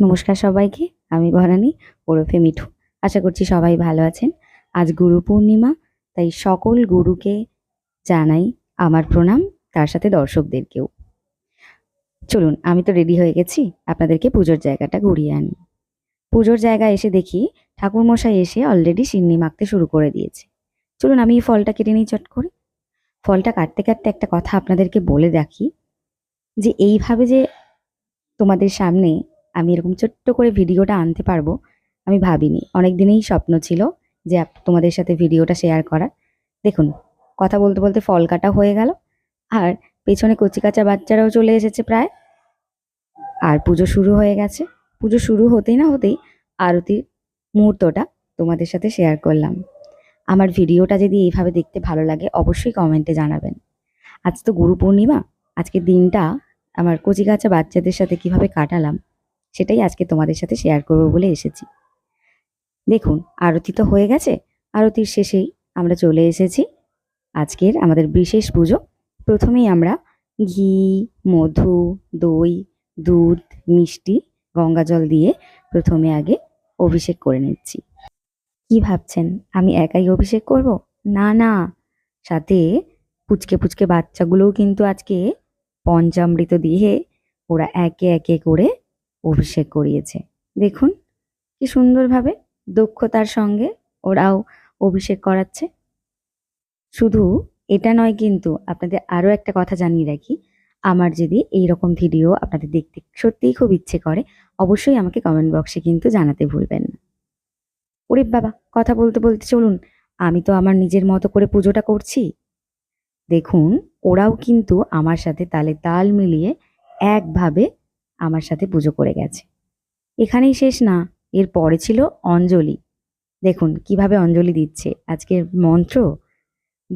নমস্কার সবাইকে, আমি ভরানী ওরফে মিঠু। আশা করছি সবাই ভালো আছেন। আজ গুরু পূর্ণিমা, তাই সকল গুরুকে জানাই আমার প্রণাম, তার সাথে দর্শকদেরকেও। চলুন, আমি তো রেডি হয়ে গেছি, আপনাদেরকে পুজোর জায়গাটা ঘুরিয়ে আনি। পুজোর জায়গায় এসে দেখি, ঠাকুরমশাই এসে অলরেডি সিন্নি মাখতে শুরু করে দিয়েছে। চলুন, আমি এই ফলটা কেটে নিই চট করে। ফলটা কাটতে কাটতে একটা কথা আপনাদেরকে বলে রাখি, যে এইভাবে যে তোমাদের সামনে আমি এরকম ছোট্ট করে ভিডিওটা আনতে পারব, আমি ভাবিনি। অনেক দিনেই স্বপ্ন ছিল যে তোমাদের সাথে ভিডিওটা শেয়ার করার। দেখুন, কথা বলতে বলতে ফল কাটা হয়ে গেল, আর পেছনে কচিকাচা বাচ্চারাও চলে এসেছে প্রায়। আর পুজো শুরু হয়ে গেছে। পুজো শুরু হতেই না হতেই আরতির মুহূর্তটা তোমাদের সাথে শেয়ার করলাম। আমার ভিডিওটা যদি এইভাবে দেখতে ভালো লাগে, অবশ্যই কমেন্টে জানাবেন। আজ তো গুরু পূর্ণিমা, আজকের দিনটা আমার কচিকাচা বাচ্চাদের সাথে কীভাবে কাটালাম সেটাই আজকে তোমাদের সাথে শেয়ার করব বলে এসেছি। দেখুন, আরতি তো হয়ে গেছে। আরতির শেষেই আমরা চলে এসেছি। আজকের আমাদের বিশেষ পুজো। প্রথমেই আমরা ঘি, মধু, দই, দুধ, মিষ্টি, গঙ্গা জল দিয়ে প্রথমে আগে অভিষেক করে নিচ্ছি। কি ভাবছেন? আমি একাই অভিষেক করব? না না। সাথে পুচকে পুচকে বাচ্চাগুলোও কিন্তু আজকে পঞ্চামৃত দিয়ে ওরা একে একে করে অভিষেক করিয়েছে। দেখুন, কি সুন্দরভাবে দক্ষতার সঙ্গে ওরাও অভিষেক করাচ্ছে। শুধু এটা নয় কিন্তু আপনাদের আরও একটা কথা জানিয়ে রাখি। আমার যদি এই রকম ভিডিও আপনাদের দেখতে সত্যিই খুব ইচ্ছে করে, অবশ্যই আমাকে কমেন্ট বক্সে কিন্তু জানাতে ভুলবেন না। ওরে বাবা, কথা বলতে বলতে চলুন, আমি তো আমার নিজের মতো করে পুজোটা করছি। দেখুন, ওরাও কিন্তু আমার সাথে তালে তাল মিলিয়ে একভাবে আমার সাথে পুজো করে গেছে। এখানেই শেষ না, এর পরে ছিল অঞ্জলি। দেখুন, কীভাবে অঞ্জলি দিচ্ছে। আজকের মন্ত্র,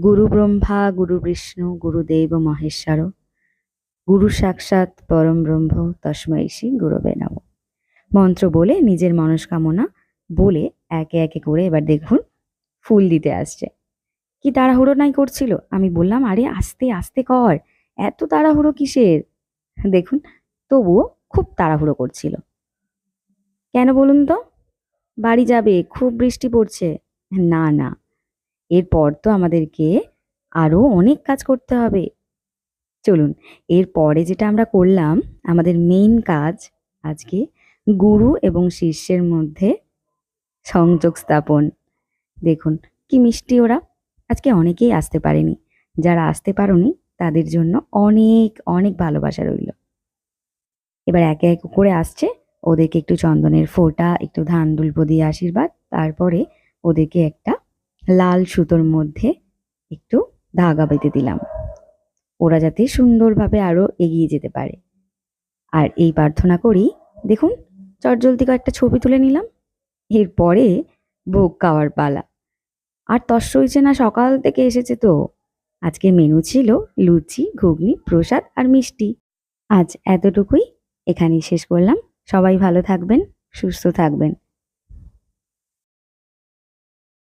গুরু ব্রহ্মা, গুরু বিষ্ণু গুরুদেব মহেশ্বর, গুরু সাক্ষাৎ পরম ব্রহ্ম, তস্মৈ শ্রী গুরবে নম। মন্ত্র বলে নিজের মনস্কামনা বলে একে একে করে এবার দেখুন ফুল দিতে আসছে। কি তাড়াহুড়ো নাই করছিল? আমি বললাম, আরে আস্তে আস্তে কর। এত তাড়াহুড়ো কিসের? দেখুন তবুও খুব তাড়াহুড়ো করছিল। কেন বলুন তো? বাড়ি যাবে, খুব বৃষ্টি পড়ছে। না না, এরপর তো আমাদেরকে আরও অনেক কাজ করতে হবে। চলুন, এরপরে যেটা আমরা করলাম, আমাদের মেইন কাজ আজকে গুরু এবং শিষ্যের মধ্যে সংযোগ স্থাপন। দেখুন, কি মিষ্টি ওরা। আজকে অনেকেই আসতে পারেনি। যারা আসতে পারোনি, তাদের জন্য অনেক অনেক ভালোবাসা রইল। এবার একে এক করে আসছে। ওদেরকে একটু চন্দনের ফোঁটা, একটু ধান দুল্প দিয়ে আশীর্বাদ, তারপরে ওদেরকে একটা লাল সুতোর মধ্যে একটু ধাগা বেঁধে দিলাম। ওরা যাতে সুন্দরভাবে আরও এগিয়ে যেতে পারে। আর এই প্রার্থনা করি, দেখুন, চটজলদি একটা ছবি তুলে নিলাম। এরপরে ভোগ খাওয়ার পালা। আর তস হয়েছে না, সকাল থেকে এসেছে তো। আজকে মেনু ছিল লুচি, ঘুগনি, প্রসাদ আর মিষ্টি। আজ এতটুকুই। এখানেই শেষ করলাম। সবাই ভালো থাকবেন সুস্থ থাকবেন।